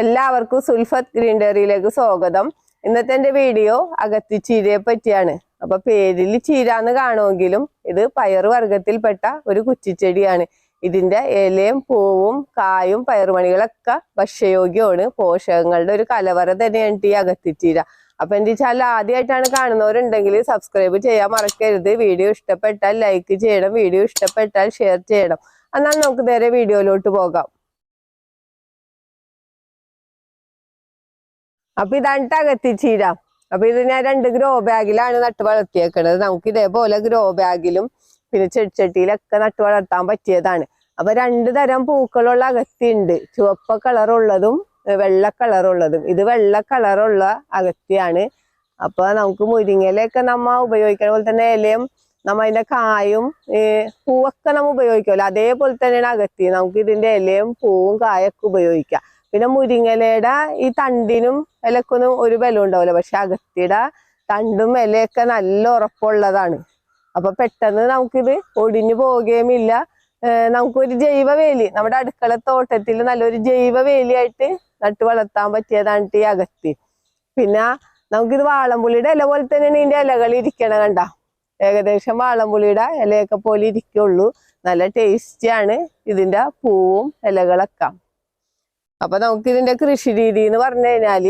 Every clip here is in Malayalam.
എല്ലാവർക്കും സുൽഫത്ത് ഗ്രീൻ ഡയറിയിലേക്ക് സ്വാഗതം. ഇന്നത്തെ എന്റെ വീഡിയോ അകത്തി ചീരയെ പറ്റിയാണ്. അപ്പൊ പേരിൽ ചീരാന്ന് കാണുമെങ്കിലും ഇത് പയർ വർഗത്തിൽപ്പെട്ട ഒരു കുറ്റിച്ചെടിയാണ്. ഇതിന്റെ ഇലയും പൂവും കായും പയറുമണികളൊക്കെ ഭക്ഷ്യയോഗ്യമാണ്. പോഷകങ്ങളുടെ ഒരു കലവറ തന്നെയാണ് ഈ അകത്തിച്ചീര. അപ്പൊ എന്റെ വെച്ചാൽ ആദ്യമായിട്ടാണ് കാണുന്നവരുണ്ടെങ്കിൽ സബ്സ്ക്രൈബ് ചെയ്യാൻ മറക്കരുത്. വീഡിയോ ഇഷ്ടപ്പെട്ടാൽ ലൈക്ക് ചെയ്യണം. വീഡിയോ ഇഷ്ടപ്പെട്ടാൽ ഷെയർ ചെയ്യണം. എന്നാൽ നമുക്ക് നേരെ വീഡിയോയിലോട്ട് പോകാം. അപ്പൊ ഇതാണ് അകത്തിച്ചീര അപ്പൊ ഇത് ഞാൻ രണ്ട് ഗ്രോ ബാഗിലാണ് നട്ട് വളർത്തിയേക്കുന്നത് നമുക്ക് ഇതേപോലെ ഗ്രോ ബാഗിലും പിന്നെ ചെടിച്ചട്ടിയിലൊക്കെ നട്ട് വളർത്താൻ പറ്റിയതാണ്. അപ്പൊ രണ്ട് തരം പൂക്കളുള്ള അകത്തി ഉണ്ട് ചുവപ്പ കളറുള്ളതും വെള്ള കളറുള്ളതും. ഇത് വെള്ള കളറുള്ള അകത്തിയാണ്. അപ്പൊ നമുക്ക് മുരിങ്ങയിലൊക്കെ നമ്മ ഉപയോഗിക്കണ പോലെ തന്നെ ഇലയും നമ്മ അതിന്റെ കായും പൂവൊക്കെ നമ്മ ഉപയോഗിക്കുമല്ലോ. അതേപോലെ തന്നെയാണ് അകത്തി. നമുക്ക് ഇതിന്റെ ഇലയും പൂവും കായൊക്കെ ഉപയോഗിക്കാം. പിന്നെ മുരിങ്ങലയുടെ ഈ തണ്ടിനും ഇലക്കൊന്നും ഒരു ബലം ഉണ്ടാവില്ല. പക്ഷെ അകത്തിയുടെ തണ്ടും ഇലയൊക്കെ നല്ല ഉറപ്പുള്ളതാണ്. അപ്പൊ പെട്ടെന്ന് നമുക്കിത് ഒടിഞ്ഞു പോവുകയുമില്ല. നമുക്കൊരു ജൈവ വേലി നമ്മുടെ അടുക്കള തോട്ടത്തിൽ നല്ലൊരു ജൈവ വേലിയായിട്ട് നട്ട് വളർത്താൻ പറ്റിയതാണ് ഈ അകത്തി. പിന്നെ നമുക്കിത് വാളംപുളിയുടെ ഇല പോലെ തന്നെയാണ് ഇതിന്റെ ഇലകൾ ഇരിക്കണ കണ്ട. ഏകദേശം വാളംപുളിയുടെ ഇലയൊക്കെ പോലെ ഇരിക്കുള്ളൂ. നല്ല ടേസ്റ്റിയാണ് ഇതിന്റെ പൂവും ഇലകളൊക്കെ. അപ്പൊ നമുക്ക് ഇതിന്റെ കൃഷി രീതി എന്ന് പറഞ്ഞു കഴിഞ്ഞാൽ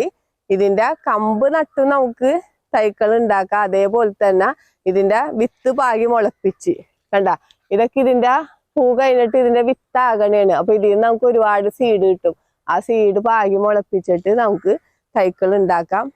ഇതിന്റെ കമ്പ് നട്ട് നമുക്ക് തൈക്കൾ ഉണ്ടാക്കാം. അതേപോലെ തന്നെ ഇതിന്റെ വിത്ത് പാകി മുളപ്പിച്ച്. കണ്ട? ഇതൊക്കെ ഇതിന്റെ പൂ കഴിഞ്ഞിട്ട് ഇതിന്റെ വിത്ത് ആകണേണ്. അപ്പൊ ഇതിൽ നിന്ന് നമുക്ക് ഒരുപാട് സീഡ് കിട്ടും. ആ സീഡ് പാകി മുളപ്പിച്ചിട്ട് നമുക്ക് തൈക്കൾ ഉണ്ടാക്കാം.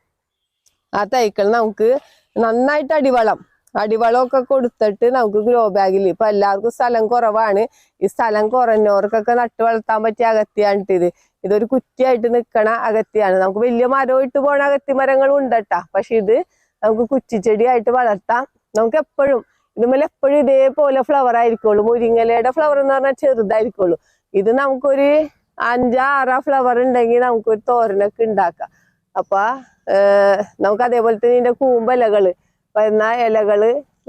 ആ തൈക്കൾ നമുക്ക് നന്നായിട്ട് അടിവളം അടിവളമൊക്കെ കൊടുത്തിട്ട് നമുക്ക് ഗ്രോ ബാഗിൽ ഇപ്പൊ എല്ലാവർക്കും സ്ഥലം കുറവാണ്. ഈ സ്ഥലം കുറഞ്ഞവർക്കൊക്കെ നട്ട് വളർത്താൻ പറ്റിയ അകത്തിയാണ് ഇത് ഇതൊരു കുറ്റിയായിട്ട് നിൽക്കണ അകത്തിയാണ്. നമുക്ക് വലിയ മരമായിട്ട് പോണ അകത്തി മരങ്ങളും ഉണ്ടട്ടാ. പക്ഷെ ഇത് നമുക്ക് കുറ്റിച്ചെടിയായിട്ട് വളർത്താം. നമുക്ക് എപ്പോഴും ഇതുമേലെ എപ്പോഴും ഇതേപോലെ ഫ്ലവർ ആയിരിക്കുള്ളൂ. മുരിങ്ങലയുടെ ഫ്ലവർ എന്ന് പറഞ്ഞാൽ ചെറുതായിരിക്കുള്ളൂ. ഇത് നമുക്കൊരു അഞ്ചാ ആറാ ഫ്ലവർ ഉണ്ടെങ്കിൽ നമുക്കൊരു തോരനൊക്കെ ഉണ്ടാക്കാം. അപ്പൊ നമുക്ക് അതേപോലെ തന്നെ ഇതിന്റെ കൂമ്പലകൾ വരുന്ന ഇലകൾ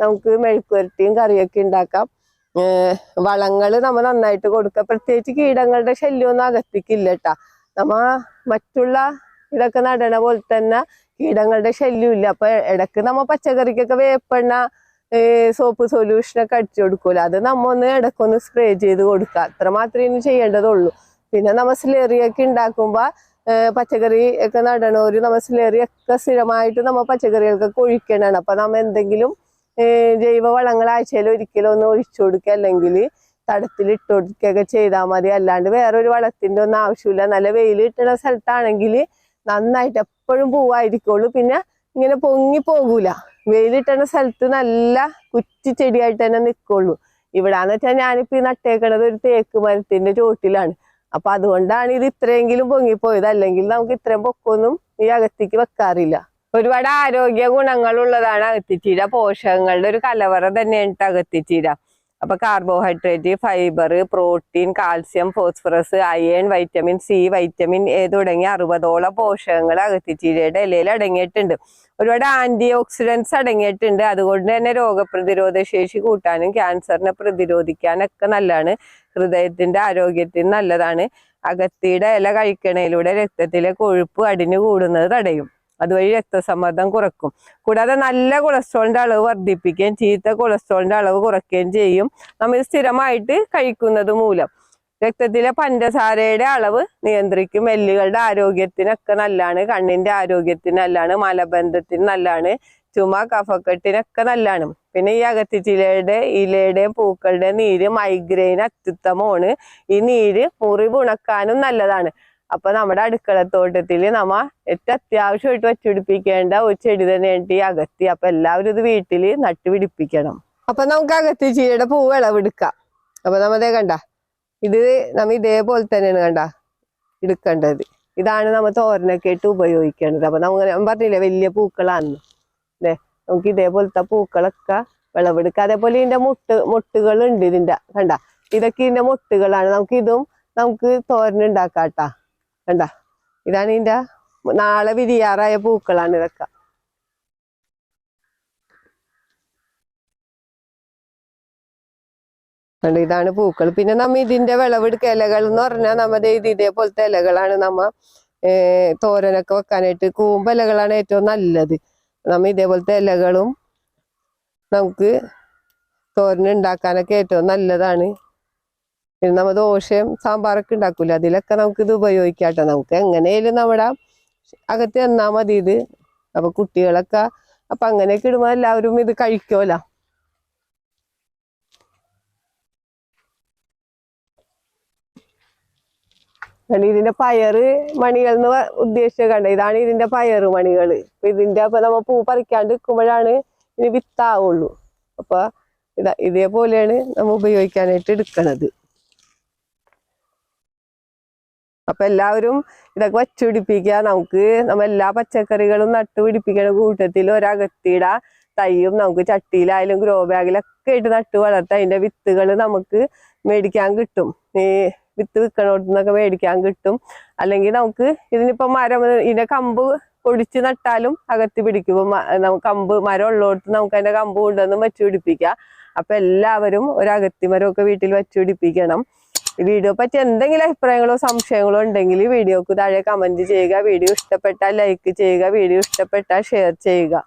നമുക്ക് മെഴുക്കുരട്ടിയും കറിയൊക്കെ ഉണ്ടാക്കാം. വളങ്ങൾ വളങ്ങൾ നമ്മ നന്നായിട്ട് കൊടുക്കുക പ്രത്യേകിച്ച് കീടങ്ങളുടെ ശല്യമൊന്നും അകത്തിക്കില്ല കേട്ടാ നമ്മ മറ്റുള്ള ഇതൊക്കെ നടണ പോലെ തന്നെ കീടങ്ങളുടെ ശല്യം ഇല്ല. അപ്പൊ ഇടയ്ക്ക് നമ്മ പച്ചക്കറിക്കൊക്കെ വേപ്പെണ്ണ സോപ്പ് സൊല്യൂഷനൊക്കെ അടിച്ചു കൊടുക്കൂല. അത് നമ്മ ഒന്ന് ഇടക്കൊന്ന് സ്പ്രേ ചെയ്ത് കൊടുക്കുക അത്ര മാത്രമേ ഇനി ചെയ്യേണ്ടതുള്ളൂ. പിന്നെ നമ്മ സ്ലെറിയൊക്കെ ഉണ്ടാക്കുമ്പോ പച്ചക്കറി ഒക്കെ നടണോര് നമ്മ സ്ലെറി ഒക്കെ സ്ഥിരമായിട്ട് നമ്മൾ പച്ചക്കറികൾക്കൊക്കെ ഒഴിക്കണതാണ് അപ്പൊ നമ്മൾ എന്തെങ്കിലും ജൈവ വളങ്ങൾ ആഴ്ചയിൽ ഒരിക്കലും ഒന്ന് ഒഴിച്ചു കൊടുക്കുക അല്ലെങ്കിൽ തടത്തിൽ ഇട്ട് കൊടുക്കുകയൊക്കെ ചെയ്താൽ മതി. അല്ലാണ്ട് വേറൊരു വളത്തിന്റെ ഒന്നും ആവശ്യമില്ല. നല്ല വെയിൽ കിട്ടുന്ന സ്ഥലത്താണെങ്കിൽ നന്നായിട്ട് എപ്പോഴും പൂവായിരിക്കുള്ളൂ. പിന്നെ ഇങ്ങനെ പൊങ്ങി പോകൂല. വെയിലിട്ടുന്ന സ്ഥലത്ത് നല്ല കുറ്റി ചെടിയായിട്ട് തന്നെ നിൽക്കുള്ളൂ ഇവിടാന്ന് വെച്ചാൽ ഞാനിപ്പോൾ ഈ നട്ടേക്കണത് ഒരു തേക്ക് മരത്തിന്റെ ചോട്ടിലാണ്. അപ്പൊ അതുകൊണ്ടാണ് ഇത് ഇത്രയെങ്കിലും പൊങ്ങിപ്പോയത്. അല്ലെങ്കിൽ നമുക്ക് ഇത്രയും പൊക്കൊന്നും ഈ അകത്തേക്ക് വെക്കാറില്ല. ഒരുപാട് ആരോഗ്യ ഗുണങ്ങളുള്ളതാണ് അകത്തിച്ചീര പോഷകങ്ങളുടെ ഒരു കലവറ തന്നെയാണ് അകത്തിച്ചീര അപ്പൊ carbohydrate fibre protein calcium phosphorus iron vitamin C vitamin A തുടങ്ങിയ അറുപതോളം പോഷകങ്ങൾ അകത്തിച്ചീരയുടെ ഇലയിൽ അടങ്ങിയിട്ടുണ്ട്. ഒരുപാട് ആന്റി ഓക്സിഡൻസ് അടങ്ങിയിട്ടുണ്ട്. അതുകൊണ്ട് തന്നെ രോഗപ്രതിരോധ ശേഷി കൂട്ടാനും ക്യാൻസറിനെ പ്രതിരോധിക്കാനൊക്കെ നല്ലതാണ്. ഹൃദയത്തിന്റെ ആരോഗ്യത്തിന് നല്ലതാണ്. അകത്തിയുടെ ഇല കഴിക്കണയിലൂടെ രക്തത്തിലെ കൊഴുപ്പ് അടിഞ്ഞു കൂടുന്നത് തടയും. അതുവഴി രക്തസമ്മർദ്ദം കുറക്കും. കൂടാതെ നല്ല കൊളസ്ട്രോളിന്റെ അളവ് വർദ്ധിപ്പിക്കുകയും ചീത്ത കൊളസ്ട്രോളിന്റെ അളവ് കുറയ്ക്കുകയും ചെയ്യും. നമ്മൾ സ്ഥിരമായിട്ട് കഴിക്കുന്നത് മൂലം. രക്തത്തിലെ പഞ്ചസാരയുടെ അളവ് നിയന്ത്രിക്കും. എല്ലുകളുടെ ആരോഗ്യത്തിനൊക്കെ നല്ലതാണ് കണ്ണിന്റെ ആരോഗ്യത്തിന് നല്ലതാണ് മലബന്ധത്തിന് നല്ലതാണ് ചുമ കഫക്കെട്ടിനൊക്കെ നല്ലതാണ് പിന്നെ ഈ അകത്തിച്ചിലയുടെ ഇലയുടെയും പൂക്കളുടെയും നീര് മൈഗ്രെയിൻ അത്യുത്തമമാണ്. ഈ നീര് മുറിവ് ഉണക്കാനും നല്ലതാണ്. അപ്പൊ നമ്മുടെ അടുക്കളത്തോട്ടത്തിൽ നമ്മ ഏറ്റവും അത്യാവശ്യമായിട്ട് വച്ചുപിടിപ്പിക്കേണ്ട ഒരു ചെടി തന്നെയാണ് ഈ അകത്തി. അപ്പൊ എല്ലാവരും ഇത് വീട്ടിൽ നട്ടുപിടിപ്പിക്കണം. അപ്പൊ നമുക്ക് അകത്തി ചീരയുടെ പൂ വിളവെടുക്കാം. അപ്പൊ നമ്മതേ കണ്ട ഇത് നമ്മ ഇതേപോലെ തന്നെയാണ് കണ്ട എടുക്കേണ്ടത്. ഇതാണ് നമ്മ തോരനൊക്കെ ഇട്ട് ഉപയോഗിക്കേണ്ടത്. അപ്പൊ നമ്മ പറഞ്ഞില്ലേ വലിയ പൂക്കളാണ്. അല്ലേ നമുക്ക് ഇതേപോലത്തെ പൂക്കളൊക്കെ വിളവെടുക്കാം. അതേപോലെ ഇതിന്റെ മുട്ട് മുട്ടുകൾ ഉണ്ട് ഇതിന്റെ കണ്ട? ഇതൊക്കെ ഇതിന്റെ മുട്ടുകളാണ്. നമുക്ക് ഇതും നമുക്ക് തോരൻ തോരനുണ്ടാക്കാട്ടാ കണ്ട? ഇതാണ് ഇതിന്റെ നാളെ വിരിയാറായ പൂക്കളാണ് ഇതൊക്കെ. ഇതാണ് പൂക്കൾ. പിന്നെ നമ്മ ഇതിന്റെ വിളവെടുക്ക ഇലകൾ എന്ന് പറഞ്ഞാൽ നമ്മുടെ ഇത് ഇതേപോലത്തെ ഇലകളാണ് നമ്മ തോരനൊക്കെ വെക്കാനായിട്ട് കൂമ്പലകളാണ് ഏറ്റവും നല്ലത്. നമ്മ ഇതേപോലത്തെ ഇലകളും നമുക്ക് തോരനുണ്ടാക്കാനൊക്കെ ഏറ്റവും നല്ലതാണ്. പിന്നെ നമ്മൾ ദോശയും സാമ്പാറൊക്കെ ഉണ്ടാക്കൂല അതിലൊക്കെ നമുക്ക് ഇത് ഉപയോഗിക്കാം കേട്ടോ. നമുക്ക് എങ്ങനെയാലും നമ്മുടെ അകത്ത് തന്നാൽ മതി ഇത്. അപ്പൊ കുട്ടികളൊക്കെ അപ്പൊ അങ്ങനെയൊക്കെ ഇടുമ്പോ എല്ലാവരും ഇത് കഴിക്കുമല്ലോ അല്ല ഇതിന്റെ പയറ് മണികൾ എന്ന് ഉദ്ദേശിച്ച കണ്ട? ഇതാണ് ഇതിന്റെ പയറ് മണികൾ ഇതിന്റെ അപ്പൊ നമ്മ പൂ പറിക്കാണ്ട് നിൽക്കുമ്പോഴാണ് ഇനി വിത്താവുള്ളൂ. അപ്പൊ ഇതാ ഇതേപോലെയാണ് നമ്മ ഉപയോഗിക്കാനായിട്ട് എടുക്കണത്. അപ്പൊ എല്ലാവരും ഇതൊക്കെ വച്ചുപിടിപ്പിക്കുക. നമുക്ക് നമ്മ എല്ലാ പച്ചക്കറികളും നട്ടുപിടിപ്പിക്കണ കൂട്ടത്തിൽ ഒരകത്തിട തൈയും നമുക്ക് ചട്ടിയിലായാലും ഗ്രോ ബാഗിലൊക്കെ ആയിട്ട് നട്ടു വളർത്താം അതിന്റെ വിത്തുകൾ നമുക്ക് മേടിക്കാൻ കിട്ടും. ഈ വിത്ത് വിൽക്കണോട്ടെന്നൊക്കെ മേടിക്കാൻ കിട്ടും. അല്ലെങ്കിൽ നമുക്ക് ഇതിനിപ്പോ മരം ഇതിന്റെ കമ്പ് പൊടിച്ച് നട്ടാലും അകത്തി പിടിക്കും. കമ്പ് മരം ഉള്ളോടത്ത് നമുക്ക് അതിന്റെ കമ്പ് കൊണ്ടുവന്ന് വെച്ച് പിടിപ്പിക്കാം. അപ്പൊ എല്ലാവരും ഒരു ഒക്കെ വീട്ടിൽ വെച്ച് പിടിപ്പിക്കണം. വീഡിയോ പറ്റി എന്തെങ്കിലും അഭിപ്രായങ്ങളോ സംശയങ്ങളോ ഉണ്ടെങ്കിൽ വീഡിയോക്ക് താഴെ കമന്റ് ചെയ്യുക. വീഡിയോ ഇഷ്ടപ്പെട്ടാൽ ലൈക്ക് ചെയ്യുക. വീഡിയോ ഇഷ്ടപ്പെട്ടാൽ ഷെയർ ചെയ്യുക.